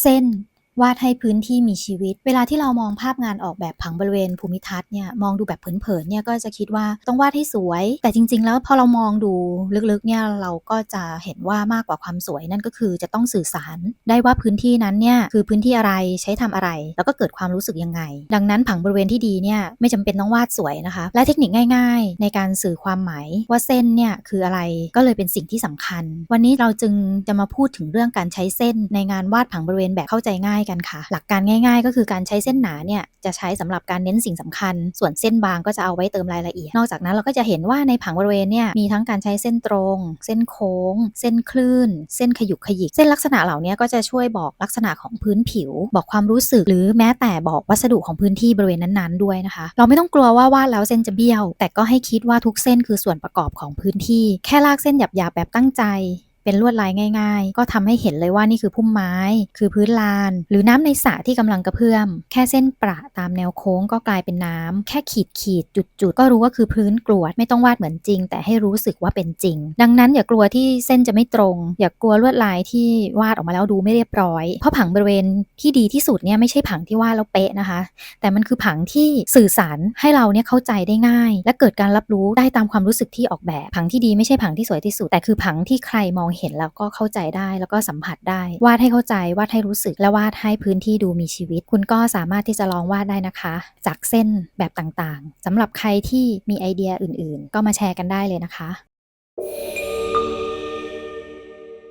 เส้น วาดให้พื้นที่มีชีวิต เวลาที่เรามองภาพงานออกแบบผังบริเวณภูมิทัศน์เนี่ยมองดูแบบเผินๆเนี่ยก็จะคิดว่าต้องวาดให้สวย แต่จริง ๆ แล้วพอเรามองดูลึกๆเนี่ยเราก็จะเห็นว่ามากกว่าความสวยนั่นก็คือจะต้องสื่อสารได้ว่าพื้นที่นั้นเนี่ยคือพื้นที่อะไรใช้ทำอะไร แล้วก็เกิดความรู้สึกยังไง ดังนั้นผังบริเวณที่ดีเนี่ยไม่จำเป็นต้องวาดสวยนะคะ และเทคนิคง่าย ๆ ในการสื่อความหมายว่าเส้นเนี่ยคืออะไรก็เลยเป็นสิ่งที่สำคัญ วันนี้เราจึงจะมาพูดถึงเรื่องการใช้เส้นในงานวาดผังบริเวณแบบเข้าใจง่ายกันค่ะ หลักการง่ายๆ ก็คือการใช้เส้นหนาเนี่ยจะใช้สำหรับการเน้นสิ่งสำคัญ ส่วนเส้นบางก็จะเอาไว้เติมรายละเอียด นอกจากนั้นเราก็จะเห็นว่าในผังบริเวณเนี่ยมีทั้งการใช้เส้นตรง เส้นโค้ง เส้นคลื่น เส้นขยุกขยิก เส้นลักษณะเหล่านี้ก็จะช่วยบอกลักษณะของพื้นผิว บอกความรู้สึกหรือแม้แต่บอกวัสดุของพื้นที่บริเวณนั้นๆด้วยนะคะ เราไม่ต้องกลัวว่าวาดแล้วเส้นจะเบี้ยว แต่ก็ให้คิดว่าทุกเส้นคือส่วนประกอบของพื้นที่ แค่ลากเส้นหยาบๆแบบตั้งใจ เป็นลวดลายง่ายๆ ก็ทำให้เห็นเลยว่านี่คือพุ่มไม้ คือพื้นลาน หรือน้ำในสระที่กำลังกระเพื่อม แค่เส้นประตามแนวโค้งก็กลายเป็นน้ำแค่ขีดขีดจุดจุดๆก็รู้ว่าคือพื้นกรวดไม่ต้องวาดเหมือนจริง แต่ให้รู้สึกว่าเป็นจริง ดังนั้นอย่ากลัวที่เส้นจะไม่ตรง อย่ากลัวลวดลายที่วาดออกมาแล้วดูไม่เรียบร้อย เพราะผังบริเวณที่ดีที่สุดเนี่ยไม่ใช่ผังที่วาดแล้วเป๊ะนะคะ แต่มันคือผังที่สื่อสารให้เราเนี่ยเข้าใจได้ง่าย และเกิดการรับรู้ได้ตามความรู้สึกที่ออกแบบ ผังที่ดีไม่ใช่ผังที่สวยที่สุดแต่คือผังที่ใครมองเห็นแล้วก็เข้าใจได้แล้วก็สัมผัสได้วาดให้เข้าใจวาดให้รู้สึก และวาดให้พื้นที่ดูมีชีวิต คุณก็สามารถที่จะลองวาดได้นะคะ จากเส้นแบบต่างๆสำหรับใครที่มีไอเดียอื่น ๆ ก็มาแชร์กันได้เลยนะคะ